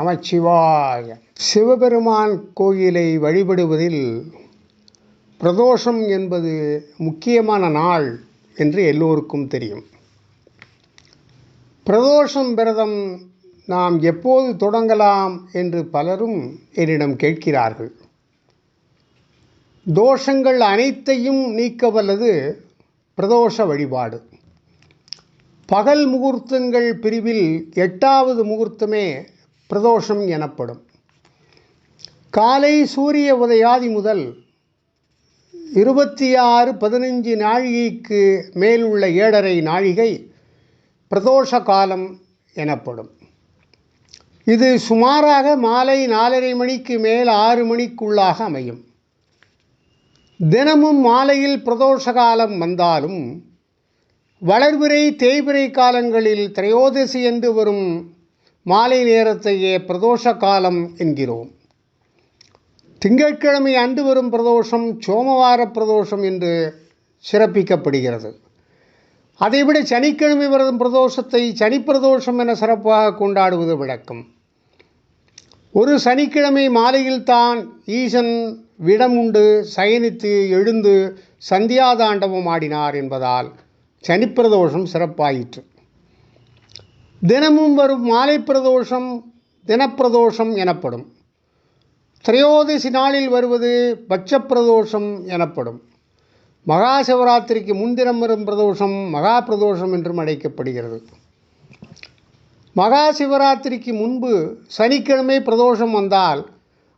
நமச்சிவாய. சிவபெருமான் கோயிலை வழிபடுவதில் பிரதோஷம் என்பது முக்கியமான நாள் என்று எல்லோருக்கும் தெரியும். பிரதோஷம் விரதம் நாம் எப்போது தொடங்கலாம் என்று பலரும் என்னிடம் கேட்கிறார்கள். தோஷங்கள் அனைத்தையும் நீக்க வல்லது பிரதோஷ வழிபாடு. பகல் முகூர்த்தங்கள் பிரிவில் எட்டாவது முகூர்த்தமே பிரதோஷம் எனப்படும். காலை சூரிய உதயாதி முதல் இருபத்தி ஆறு பதினஞ்சு நாழிகைக்கு மேல் உள்ள ஏழரை நாழிகை பிரதோஷ காலம் எனப்படும். இது சுமாராக மாலை நாலரை மணிக்கு மேல் ஆறு மணிக்குள்ளாக அமையும். தினமும் மாலையில் பிரதோஷ காலம் வந்தாலும் வளர்பிறை தேய்பிறை காலங்களில் திரையோதசி என்று வரும் மாலை நேரத்தையே பிரதோஷ காலம் என்கிறோம். திங்கட்கிழமை அன்று வரும் பிரதோஷம் சோமவார பிரதோஷம் என்று சிறப்பிக்கப்படுகிறது. அதைவிட சனிக்கிழமை வரும் பிரதோஷத்தை சனிப்பிரதோஷம் என சிறப்பாக கொண்டாடுவது விளக்கம். ஒரு சனிக்கிழமை மாலையில் தான் ஈசன் விடமுண்டு சயனித்து எழுந்து சந்தியாதாண்டவம் ஆடினார் என்பதால் சனிப்பிரதோஷம் சிறப்பாயிற்று. தினமும் வரும் மாலை பிரதோஷம் தினப்பிரதோஷம் எனப்படும். திரையோதசி நாளில் வருவது பட்சப்பிரதோஷம் எனப்படும். மகா சிவராத்திரிக்கு முன்தினம் வரும் பிரதோஷம் மகா பிரதோஷம் என்றும் அழைக்கப்படுகிறது. மகா சிவராத்திரிக்கு முன்பு சனிக்கிழமை பிரதோஷம் வந்தால்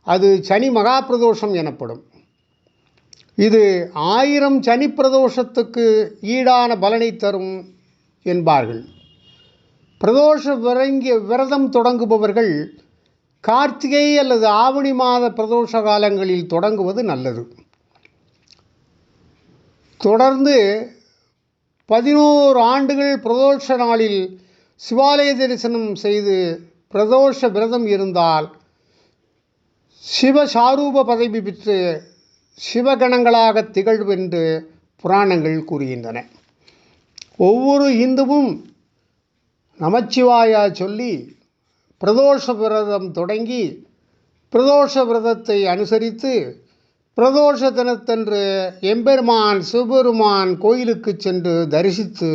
அது சனி மகா பிரதோஷம் எனப்படும். இது ஆயிரம் சனி பிரதோஷத்துக்கு ஈடான பலனை தரும் என்பார்கள். பிரதோஷ விரங்கிய விரதம் தொடங்குபவர்கள் கார்த்திகை அல்லது ஆவணி மாத பிரதோஷ காலங்களில் தொடங்குவது நல்லது. தொடர்ந்து பதினோரு ஆண்டுகள் பிரதோஷ நாளில் சிவாலய தரிசனம் செய்து பிரதோஷ விரதம் இருந்தால் சிவசாரூப பதவி பெற்று சிவகணங்களாக திகழ்வென்று புராணங்கள் கூறுகின்றன. ஒவ்வொரு இந்துவும் நமச்சிவாயா சொல்லி பிரதோஷ விரதம் தொடங்கி பிரதோஷ விரதத்தை அனுசரித்து பிரதோஷ தினத்தன்று எம்பெருமான் சிவபெருமான் கோயிலுக்கு சென்று தரிசித்து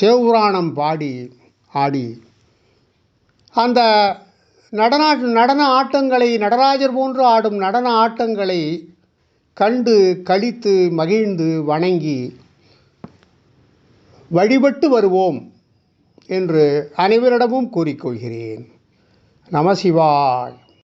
சிவபுராணம் பாடி ஆடி. அந்த நடன நடன ஆட்டங்களை நடராஜர் போன்று ஆடும் நடன ஆட்டங்களை கண்டு கழித்து மகிழ்ந்து வணங்கி வழிபட்டு வருவோம். என்று அனைவரிடமும் கூறிக்கொள்கிறேன். நமசிவாய்